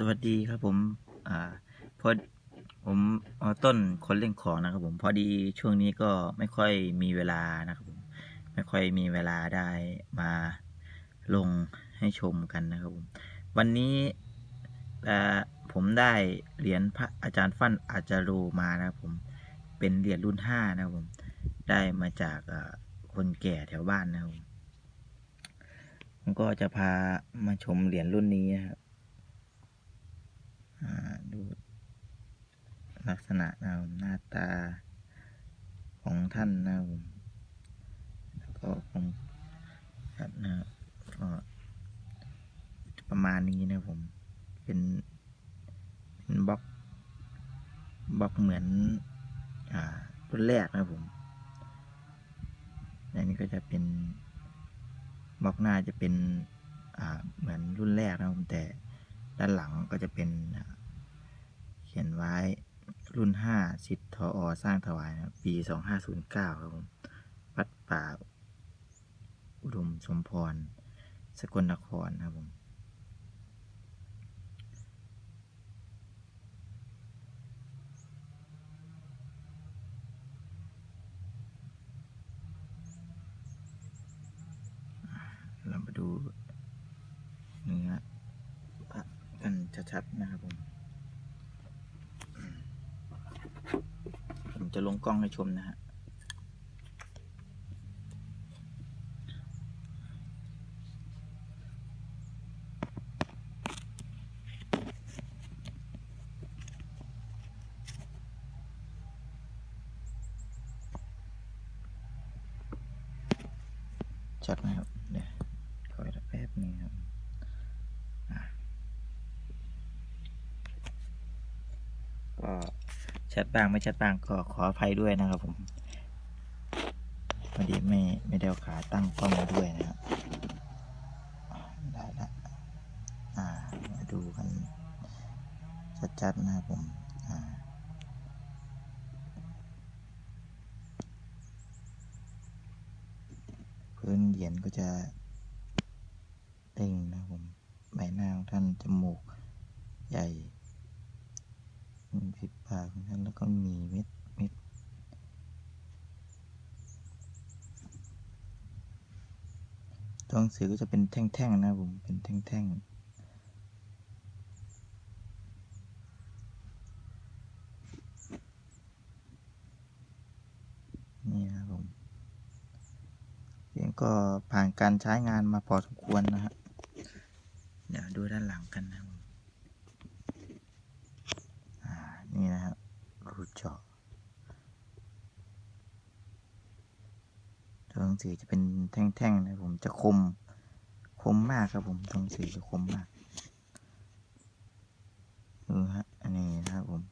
สวัสดีครับผม อ่าพอผมเอาต้นคนเล่นของนะครับผม พอดีช่วงนี้ก็ไม่ค่อยมีเวลานะครับผม ไม่ค่อยมีเวลาได้มาลงให้ชมกันนะครับผม วันนี้ผมได้เหรียญพระอาจารย์ฟั่นอาจารโรมานะครับผม เป็นเหรียญรุ่นห้านะครับผม ได้มาจากคนแก่แถวบ้านนะครับผมก็จะพามาชมเหรียญรุ่นนี้นะครับ ดูลักษณะนะครับหน้าตาของท่านนะครับแล้วก็ของครับนะครับก็ประมาณนี้นะครับผม เป็นเป็นบล็อกบล็อกเหมือน อ่ารุ่นแรกนะครับผมอันนี้ก็จะเป็นบล็อกหน้าจะเป็น อ่า เหมือนรุ่นแรกนะครับผมแต่ ด้านหลังก็จะเป็นเขียนไว้รุ่น 5 สิทธทออสร้างถวายนะครับปี 2509 ครับผมวัดป่า อุดมสมพร สกลนครนะครับผมเรามาดูเนื้อพระกัน ชัดๆนะครับผม ผมจะลงกล้องให้ชมนะฮะชัดไหมครับ เดี๋ยวขออีกแป๊บหนึงครับอะ ก็ชัดบ้างไม่ชัดบ้างก็ขออภัยด้วยนะครับผมพอดีไม่ไม่ได้เอาขาตั้งกล้องมาด้วยนะครับได้ละอ่ามาดูกันชัดๆนะครับผมอ่าพื้นเหรียญก็จะเด้งนะครับผมใบหน้าของท่านจมูกใหญ่ มีผิดปากของท่านแล้วก็มีเม็ดเม็ดตัวหนังสือก็จะเป็นแท่งๆนะผมเป็นแท่งๆนี่นะครับผมเสียงก็ผ่านการใช้งานมาพอสมควรนะฮะเดี๋ยวดูด้านหลังกันนะครับผมอ่า นี่นะครับรูเจาะ ตัวหนังสือจะเป็นแท่งๆนะผมจะคมคมมากครับผมตัวหนังสือจะคมมากดูฮะอันนี้นะครับผม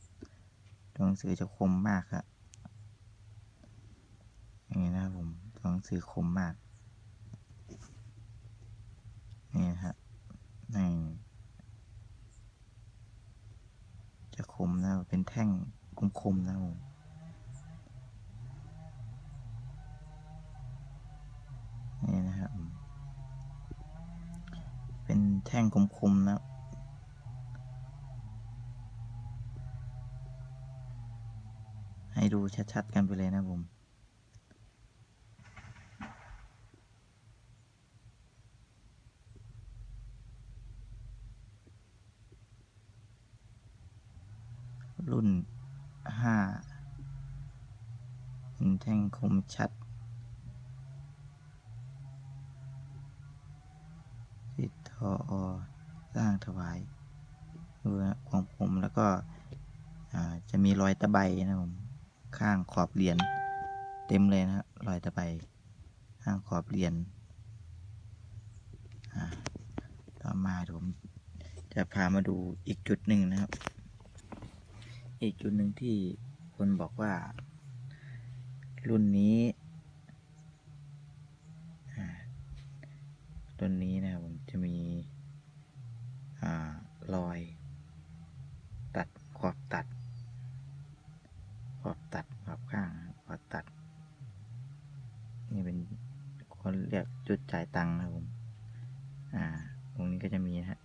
ตัวหนังสือจะคมมากครับนี่นะครับผมตัวหนังสือคมมากนี่ฮะนี่จะคมนะเป็นแท่งคมๆนะครับผม นี่นะครับผมเป็น แท่งคมๆนะให้ดูชัดๆ กันไปเลยนะผม รุ่นห้าเป็นแท่งคมชัด ออสร้างถวายดูนะของผมแล้วก็จะมีรอยตะไบนะผมข้างขอบเหรียญเต็มเลยนะครับรอยตะไบข้างขอบเหรียญต่อมาผมจะพามาดูอีกจุดหนึ่งนะครับ อีกจุดหนึ่งที่คนบอกว่า รุ่นนี้ ต้นนี้นะผมจะมีอรอย ตัดขอบตัดขอบตัดขอบข้างขอบตัด นี่เป็นคนเรียกจุดจ่ายตังค์นะผมอ่าตรงนี้ก็จะมีนฮะ